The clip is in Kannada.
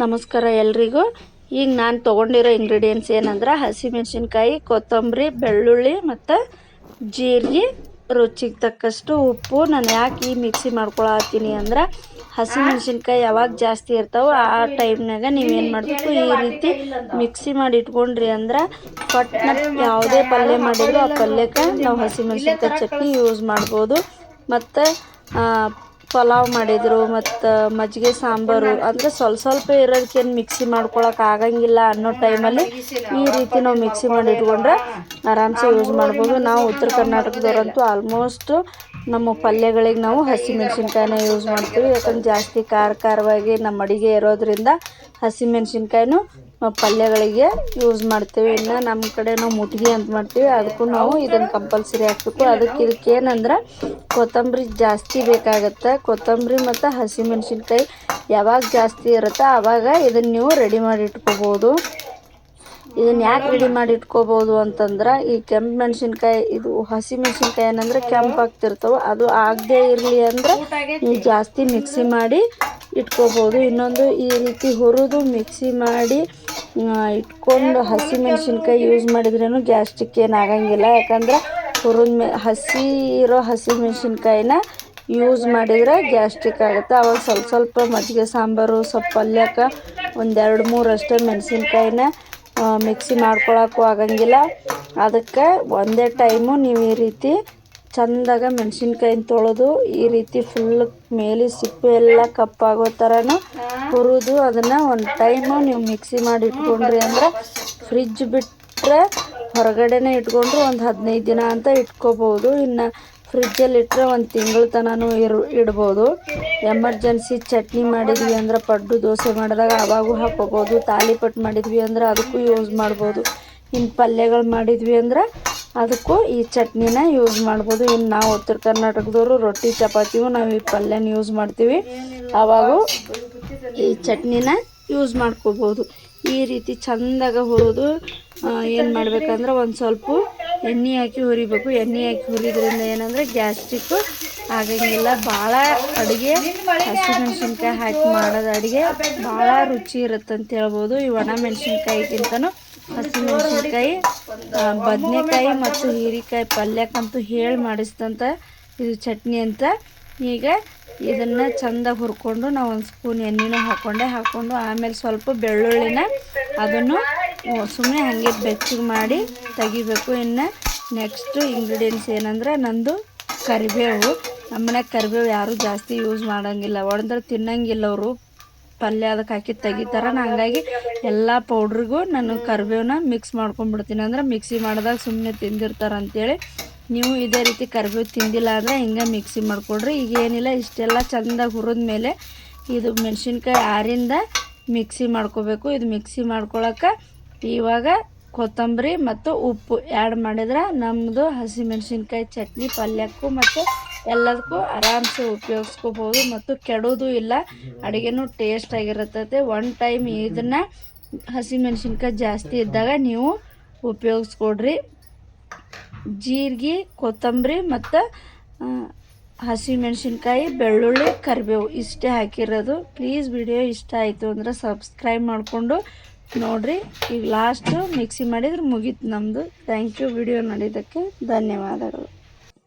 ನಮಸ್ಕಾರ ಎಲ್ರಿಗೂ. ಈಗ ನಾನು ತೊಗೊಂಡಿರೋ ಇಂಗ್ರೀಡಿಯೆಂಟ್ಸ್ ಏನಂದ್ರೆ ಹಸಿಮೆಣ್ಸಿನ್ಕಾಯಿ, ಕೊತ್ತಂಬರಿ, ಬೆಳ್ಳುಳ್ಳಿ ಮತ್ತು ಜೀರಿಗೆ. ರುಚಿಗೆ ತಕ್ಕಷ್ಟು ಉಪ್ಪು. ನಾನು ಯಾಕೆ ಈ ಮಿಕ್ಸಿ ಮಾಡ್ಕೊಳತ್ತೀನಿ ಅಂದ್ರೆ ಹಸಿಮೆಣ್ಸಿನ್ಕಾಯಿ ಯಾವಾಗ ಜಾಸ್ತಿ ಇರ್ತಾವೋ ಆ ಟೈಮ್ನಾಗ ನೀವೇನು ಮಾಡಬೇಕು? ಈ ರೀತಿ ಮಿಕ್ಸಿ ಮಾಡಿ ಇಟ್ಕೊಂಡ್ರಿ ಅಂದ್ರೆ ಪಟ್ನ ಯಾವುದೇ ಪಲ್ಯ ಮಾಡಿದ್ರು ಆ ಪಲ್ಯಕ್ಕೆ ನಾವು ಹಸಿಮೆಣ್ಸಿನ್ಕಾಯಿ ಚಟ್ನಿ ಯೂಸ್ ಮಾಡ್ಬೋದು. ಮತ್ತು ಪಲಾವ್ ಮಾಡಿದರು ಮತ್ತು ಮಜ್ಜಿಗೆ ಸಾಂಬಾರು, ಅಂದರೆ ಸ್ವಲ್ಪ ಸ್ವಲ್ಪ ಇರೋದಕ್ಕೇನು ಮಿಕ್ಸಿ ಮಾಡ್ಕೊಳಕ್ಕೆ ಆಗಂಗಿಲ್ಲ ಅನ್ನೋ ಟೈಮಲ್ಲಿ ಈ ರೀತಿ ನಾವು ಮಿಕ್ಸಿ ಮಾಡಿ ಇಟ್ಕೊಂಡ್ರೆ ಆರಾಮ್ಸೆ ಯೂಸ್ ಮಾಡ್ಬೋದು. ನಾವು ಉತ್ತರ ಕರ್ನಾಟಕದವರಂತೂ ಆಲ್ಮೋಸ್ಟು ನಮ್ಮ ಪಲ್ಯಗಳಿಗೆ ನಾವು ಹಸಿಮೆಣ್ಸಿನ್ಕಾಯಿನ ಯೂಸ್ ಮಾಡ್ತೀವಿ. ಯಾಕಂದ್ರೆ ಜಾಸ್ತಿ ಖಾರ ಖಾರವಾಗಿ ನಮ್ಮ ಅಡುಗೆ ಇರೋದ್ರಿಂದ ಹಸಿಮೆಣ್ಸಿನ್ಕಾಯಿನೂ ನಾವು ಪಲ್ಯಗಳಿಗೆ ಯೂಸ್ ಮಾಡ್ತೀವಿ. ಇನ್ನು ನಮ್ಮ ಕಡೆ ನಾವು ಮುಟ್ಗಿ ಅಂತ ಮಾಡ್ತೀವಿ. ಅದಕ್ಕೂ ನಾವು ಇದನ್ನು ಕಂಪಲ್ಸರಿ ಹಾಕ್ಬೇಕು. ಅದಕ್ಕೆ ಇದಕ್ಕೆ ಏನಂದ್ರೆ ಕೊತ್ತಂಬರಿ ಜಾಸ್ತಿ ಬೇಕಾಗತ್ತೆ. ಕೊತ್ತಂಬರಿ ಮತ್ತು ಹಸಿಮೆಣ್ಸಿನ್ಕಾಯಿ ಯಾವಾಗ ಜಾಸ್ತಿ ಇರುತ್ತೆ ಆವಾಗ ಇದನ್ನು ನೀವು ರೆಡಿ ಮಾಡಿ ಇಟ್ಕೋಬೋದು. ಇದನ್ನು ಯಾಕೆ ರೆಡಿ ಮಾಡಿ ಇಟ್ಕೋಬೋದು ಅಂತಂದ್ರೆ ಈ ಕೆಂಪು ಮೆಣಸಿನ್ಕಾಯಿ, ಇದು ಹಸಿ ಮೆಣಸಿನ್ಕಾಯಿ ಏನಂದ್ರೆ ಕೆಂಪು ಆಗ್ತಿರ್ತವೆ, ಅದು ಆಗದೆ ಇರಲಿ ಅಂದ್ರೆ ನೀವು ಜಾಸ್ತಿ ಮಿಕ್ಸಿ ಮಾಡಿ ಇಟ್ಕೋಬೋದು. ಇನ್ನೊಂದು ಈ ರೀತಿ ಹುರಿದು ಮಿಕ್ಸಿ ಮಾಡಿ ಇಟ್ಕೊಂಡು ಹಸಿ ಮೆಣಸಿನ್ಕಾಯಿ ಯೂಸ್ ಮಾಡಿದ್ರೇನು ಗ್ಯಾಸ್ಟ್ರಿಕ್ ಏನಾಗಂಗಿಲ್ಲ ಯಾಕಂದ್ರೆ ಹುರಿದ ಮೆ, ಹಸಿ ಇರೋ ಹಸಿ ಮೆಣಸಿನ್ಕಾಯಿನ ಯೂಸ್ ಮಾಡಿದ್ರೆ ಗ್ಯಾಸ್ಟ್ರಿಕ್ ಆಗುತ್ತೆ. ಅವಾಗ ಸ್ವಲ್ಪ ಸ್ವಲ್ಪ ಮಜ್ಜಿಗೆ, ಸಾಂಬಾರು, ಸ್ವಲ್ಪ ಪಲ್ಯಕ್ಕೆ ಒಂದೆರಡು ಮೂರು ಅಷ್ಟೇ ಮೆಣಸಿನ್ಕಾಯಿನ ಮಿಕ್ಸಿ ಮಾಡ್ಕೊಳಕ್ಕೂ ಆಗಂಗಿಲ್ಲ. ಅದಕ್ಕೆ ಒಂದೇ ಟೈಮು ನೀವು ಈ ರೀತಿ ಚಂದಾಗ ಮೆಣಸಿನ್ಕಾಯಿನ ತೊಳೆದು ಈ ರೀತಿ ಫುಲ್ ಮೇಲೆ ಸಿಪ್ಪೆ ಎಲ್ಲ ಕಪ್ಪಾಗೋ ಥರನೂ ಹುರಿದು ಅದನ್ನು ಒಂದು ಟೈಮು ನೀವು ಮಿಕ್ಸಿ ಮಾಡಿ ಇಟ್ಕೊಂಡ್ರಿ ಅಂದ್ರೆ ಫ್ರಿಜ್ ಬಿಟ್ಟರೆ ಹೊರಗಡೆನೇ ಇಟ್ಕೊಂಡ್ರು ಒಂದು ಹದಿನೈದು ದಿನ ಅಂತ ಇಟ್ಕೋಬೋದು. ಇನ್ನು ಫ್ರಿಜ್ಜಲ್ಲಿ ಇಟ್ಟರೆ ಒಂದು ತಿಂಗಳ ತನಕ ಇರು, ಇಡ್ಬೋದು. ಎಮರ್ಜೆನ್ಸಿ ಚಟ್ನಿ ಮಾಡಿದ್ವಿ ಅಂದ್ರೆ ಪಡ್ಡು ದೋಸೆ ಮಾಡಿದಾಗ ಅವಾಗೂ ಹಾಕೋಬೋದು ತಾಲಿಪಟ್ಟು ಮಾಡಿದ್ವಿ ಅಂದ್ರೆ ಅದಕ್ಕೂ ಯೂಸ್ ಮಾಡ್ಬೋದು. ಇನ್ನು ಪಲ್ಯಗಳು ಮಾಡಿದ್ವಿ ಅಂದ್ರೆ ಅದಕ್ಕೂ ಈ ಚಟ್ನಿನ ಯೂಸ್ ಮಾಡ್ಬೋದು. ಇನ್ನು ನಾವು ಉತ್ತರ ಕರ್ನಾಟಕದವರು ರೊಟ್ಟಿ ಚಪಾತಿಗೂ ನಾವು ಈ ಪಲ್ಯನ ಯೂಸ್ ಮಾಡ್ತೀವಿ. ಅವಾಗೂ ಈ ಚಟ್ನಿನ ಯೂಸ್ ಮಾಡ್ಕೋಬೋದು. ಈ ರೀತಿ ಚಂದಾಗ ಹುರಿದು ಏನು ಮಾಡ್ಬೇಕಂದ್ರೆ ಒಂದು ಸ್ವಲ್ಪ ಎಣ್ಣೆ ಹಾಕಿ ಹುರಿಬೇಕು. ಎಣ್ಣೆ ಹಾಕಿ ಹುರಿದ್ರಿಂದ ಏನಂದರೆ ಗ್ಯಾಸ್ಟ್ರಿಕ್ಕು ಆಗಂಗಿಲ್ಲ. ಭಾಳ ಅಡುಗೆ, ಹಸಿಮೆಣ್ಸಿನ್ಕಾಯಿ ಹಾಕಿ ಮಾಡೋದು ಅಡುಗೆ ಭಾಳ ರುಚಿ ಇರುತ್ತೆ ಅಂತ ಹೇಳ್ಬೋದು. ಈ ಒಣ ಮೆಣಸಿನ್ಕಾಯಿಗಿಂತನೂ ಹಸಿಮೆಣ್ಸಿನ್ಕಾಯಿ ಬದನೆಕಾಯಿ ಮತ್ತು ಹೀರೆಕಾಯಿ ಪಲ್ಯಕ್ಕಂತೂ ಹೇಳಿ ಮಾಡಿಸ್ತಂತ ಇದು ಚಟ್ನಿ ಅಂತ. ಈಗ ಇದನ್ನು ಚಂದ ಹುರ್ಕೊಂಡು ನಾವು ಒಂದು ಸ್ಪೂನ್ ಎಣ್ಣೆನೂ ಹಾಕೊಂಡೆ ಹಾಕ್ಕೊಂಡು ಆಮೇಲೆ ಸ್ವಲ್ಪ ಬೆಳ್ಳುಳ್ಳಿನ ಅದನ್ನು ಸುಮ್ಮನೆ ಹಾಗೆ ಬೆಚ್ಚಗೆ ಮಾಡಿ ತೆಗಿಬೇಕು. ಇನ್ನು ನೆಕ್ಸ್ಟು ಇಂಗ್ರೀಡಿಯೆಂಟ್ಸ್ ಏನಂದ್ರೆ ನಂದು ಕರಿಬೇವು. ನಮ್ಮನೆ ಕರಿಬೇವು ಯಾರೂ ಜಾಸ್ತಿ ಯೂಸ್ ಮಾಡೋಂಗಿಲ್ಲ. ಒಡೆದ್ರೆ ತಿನ್ನಂಗಿಲ್ಲ ಅವರು. ಪಲ್ಯ ಅದಕ್ಕೆ ಹಾಕಿ ತೆಗಿತಾರೆ. ಹಂಗಾಗಿ ಎಲ್ಲ ಪೌಡ್ರಿಗೂ ನಾನು ಕರಿಬೇವನ್ನ ಮಿಕ್ಸ್ ಮಾಡ್ಕೊಂಡ್ಬಿಡ್ತೀನಿ. ಅಂದ್ರೆ ಮಿಕ್ಸಿ ಮಾಡಿದಾಗ ಸುಮ್ಮನೆ ತಿಂದಿರ್ತಾರೆ ಅಂತೇಳಿ ನೀವು ಇದೇ ರೀತಿ ಕರಿಬೇವು ತಿಂದಿಲ್ಲ ಅಂದರೆ ಹಿಂಗೆ ಮಿಕ್ಸಿ ಮಾಡಿಕೊಡ್ರಿ. ಈಗ ಏನಿಲ್ಲ, ಇಷ್ಟೆಲ್ಲ ಹುರಿದ ಮೇಲೆ ಇದು ಮೆಣಸಿನ್ಕಾಯಿ ಆರಿಂದ ಮಿಕ್ಸಿ ಮಾಡ್ಕೋಬೇಕು. ಇದು ಮಿಕ್ಸಿ ಮಾಡ್ಕೊಳಕ್ಕೆ ಇವಾಗ ಕೊತ್ತಂಬರಿ ಮತ್ತು ಉಪ್ಪು ಆ್ಯಡ್ ಮಾಡಿದ್ರೆ ನಮ್ಮದು ಹಸಿಮೆಣ್ಸಿನ್ಕಾಯಿ ಚಟ್ನಿ ಪಲ್ಯಕ್ಕೂ ಮತ್ತು ಎಲ್ಲದಕ್ಕೂ ಆರಾಮ್ಸೆ ಉಪಯೋಗಿಸ್ಕೋಬೋದು. ಮತ್ತು ಕೆಡೋದು ಇಲ್ಲ, ಅಡುಗೆನೂ ಟೇಸ್ಟ್ ಆಗಿರತ್ತೆ. ಒನ್ ಟೈಮ್ ಇದನ್ನು ಹಸಿಮೆಣ್ಸಿನ್ಕಾಯಿ ಜಾಸ್ತಿ ಇದ್ದಾಗ ನೀವು ಉಪಯೋಗಿಸ್ಕೊಡ್ರಿ. ಜೀರಿಗೆ, ಕೊತ್ತಂಬರಿ ಮತ್ತು ಹಸಿಮೆಣ್ಸಿನ್ಕಾಯಿ, ಬೆಳ್ಳುಳ್ಳಿ, ಕರಿಬೇವು ಇಷ್ಟೇ ಹಾಕಿರೋದು. ಪ್ಲೀಸ್ ವಿಡಿಯೋ ಇಷ್ಟ ಆಯಿತು ಅಂದರೆ ಸಬ್ಸ್ಕ್ರೈಬ್ ಮಾಡಿಕೊಂಡು ನೋಡಿರಿ. ಈಗ ಲಾಸ್ಟು ಮಿಕ್ಸಿ ಮಾಡಿದ್ರೆ ಮುಗೀತು ನಮ್ಮದು ಥ್ಯಾಂಕ್ ಯು ವಿಡಿಯೋ ನೋಡಿದ್ದಕ್ಕೆ. ಧನ್ಯವಾದಗಳು.